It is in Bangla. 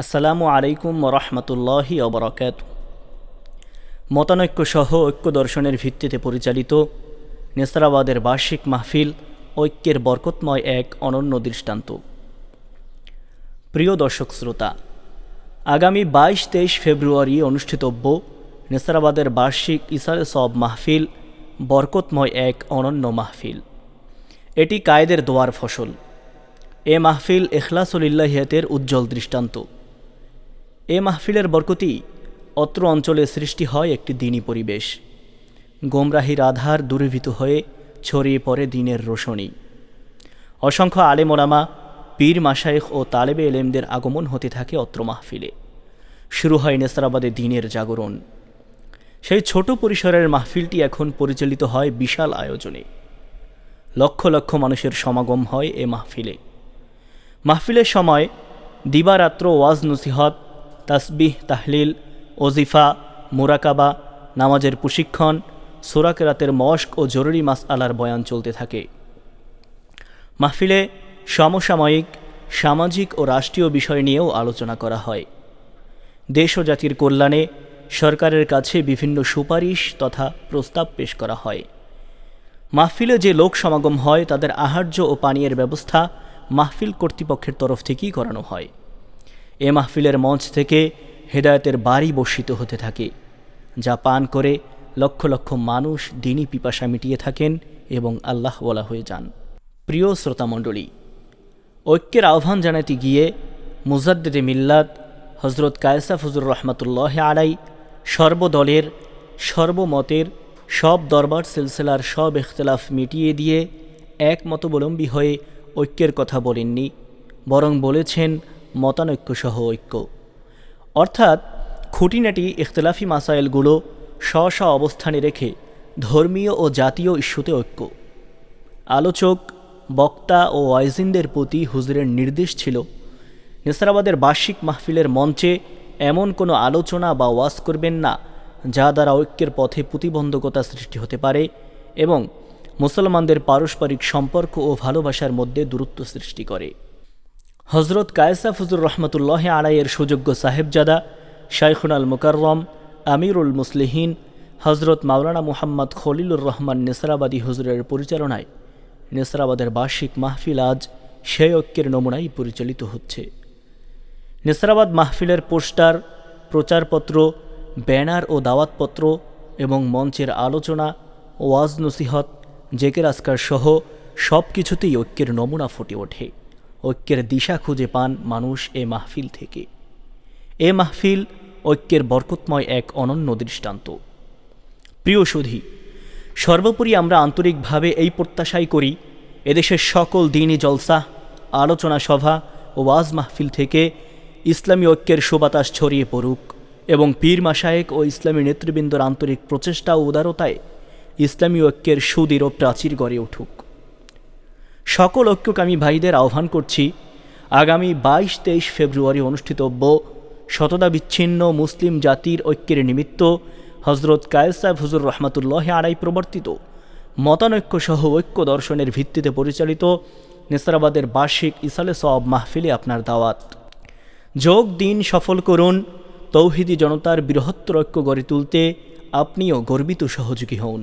আসসালামু আলাইকুম রহমতুল্লাহি অবরাকাত মতানৈক্য সহ ঐক্য দর্শনের ভিত্তিতে পরিচালিত নেসারাবাদের বার্ষিক মাহফিল ঐক্যের বরকতময় এক অনন্য দৃষ্টান্ত। প্রিয় দর্শক শ্রোতা, আগামী বাইশ তেইশ ফেব্রুয়ারি অনুষ্ঠিতব্য নেসারাবাদের বার্ষিক ইসারে সব মাহফিল বরকতময় এক অনন্য মাহফিল। এটি কায়েদের দোয়ার ফসল। এ মাহফিল এখলাসুলিল্লাহিয়াতের উজ্জ্বল দৃষ্টান্ত। এ মাহফিলের বরকতি অত্র অঞ্চলে সৃষ্টি হয় একটি দিনী পরিবেশ। গোমরাহির আধার দূরীভূত হয়ে ছড়িয়ে পড়ে দিনের রোশনী। অসংখ্য আলেমোলামা পীর মাসায়েখ ও তালেবে এলেমদের আগমন হতে থাকে অত্র মাহফিলে। শুরু হয় নেসারাবাদে দিনের জাগরণ। সেই ছোট পরিসরের মাহফিলটি এখন পরিচালিত হয় বিশাল আয়োজনে। লক্ষ লক্ষ মানুষের সমাগম হয় এ মাহফিলে। মাহফিলের সময় দিবারাত্র ওয়াজ নসিহত তাসবিহ, তাহলিল, ওজিফা, মুরাকাবা, নামাজের প্রশিক্ষণ, সোরাকেরাতের মস্ক ও জরুরি মাস আলার বয়ান চলতে থাকে। মাহফিলে সমসাময়িক, সামাজিক ও রাষ্ট্রীয় বিষয় নিয়েও আলোচনা করা হয়। দেশ ও জাতির কল্যাণে সরকারের কাছে বিভিন্ন সুপারিশ তথা প্রস্তাব পেশ করা হয়। মাহফিলে যে লোক সমাগম হয়, তাদের আহার্য ও পানীয়ের ব্যবস্থা মাহফিল কর্তৃপক্ষের তরফ থেকেই করানো হয়। এ মাহফিলের মঞ্চ থেকে হেদায়তের বাড়ি বর্ষিত হতে থাকে, যা পান করে লক্ষ লক্ষ মানুষ দিনী পিপাসা মিটিয়ে থাকেন এবং আল্লাহ বলা হয়ে যান। প্রিয় শ্রোতামণ্ডলী, ঐক্যের আহ্বান জানাতে গিয়ে মুজাদ্দেদে মিল্লাত হজরত কায়সা ফজুর রহমতুল্লাহ আলাই সর্বদলের, সর্বমতের, সব দরবার সিলসিলার সব ইখতলাফ মিটিয়ে দিয়ে একমতবলম্বী হয়ে ঐক্যের কথা বলেননি, বরং বলেছেন মতানৈক্য সহ ঐক্য। অর্থাৎ খুঁটিনাটি ইখতলাফি মাসাইলগুলো স্ব স্ব অবস্থানে রেখে ধর্মীয় ও জাতীয় ইস্যুতে ঐক্য। আলোচক, বক্তা ও ওয়াইজিনদের প্রতি হুজুরের নির্দেশ ছিল, নেসারাবাদের বার্ষিক মাহফিলের মঞ্চে এমন কোনো আলোচনা বা ওয়াজ করবেন না, যা দ্বারা ঐক্যের পথে প্রতিবন্ধকতা সৃষ্টি হতে পারে এবং মুসলমানদের পারস্পরিক সম্পর্ক ও ভালোবাসার মধ্যে দূরত্ব সৃষ্টি করে। হজরত কায়সা ফজুর রহমতুল্লাহ আলাইয়ের সুযোগ্য সাহেবজাদা, শাইখুন আল মুকাররম, আমিরুল মুসলিহীন, হজরত মাওলানা মুহাম্মদ খলিলুর রহমান নেসরাবাদী হুজুরের পরিচালনায়। নেসরাবাদের বার্ষিক মাহফিল আজ সেই ঐক্যের নমুনাই পরিচালিত হচ্ছে। নেসরাবাদ মাহফিলের পোস্টার, প্রচারপত্র, ব্যানার ও দাওয়াতপত্র এবং মঞ্চের আলোচনা ওয়াজ নসিহত জেকের আসকার সহ সব কিছুতেই ঐক্যের নমুনা ফুটে ওঠে। ঐক্যের দিশা খুঁজে পান মানুষ এ মাহফিল থেকে। এ মাহফিল ঐক্যের বরকতময় এক অনন্য দৃষ্টান্ত। প্রিয় সুধী, সর্বোপরি আমরা আন্তরিকভাবে এই প্রত্যাশাই করি, এদেশের সকল দিনই জলসা, আলোচনা সভা ও ওয়াজ মাহফিল থেকে ইসলামী ঐক্যের সুবাতাস ছড়িয়ে পড়ুক এবং পীর মাসায়েক ও ইসলামী নেতৃবৃন্দর আন্তরিক প্রচেষ্টা ও উদারতায় ইসলামী ঐক্যের সুদৃঢ় প্রাচীর গড়ে উঠুক। সকল ঐক্যকামী ভাইদের আহ্বান করছি, আগামী বাইশ তেইশ ফেব্রুয়ারি অনুষ্ঠিতব্য শতদা বিচ্ছিন্ন মুসলিম জাতির ঐক্যের নিমিত্ত হজরত কায়েসাব হুজুর রহমাতুল্লাহ আড়াই প্রবর্তিত মতানৈক্য সহ ঐক্য দর্শনের ভিত্তিতে পরিচালিত নেসারাবাদের বার্ষিক ইসালে সব মাহফিলে আপনার দাওয়াত। যোগ দিন সফল করুন, তৌহিদি জনতার বৃহত্তর ঐক্য গড়ে তুলতে আপনিও গর্বিত সহযোগী হন।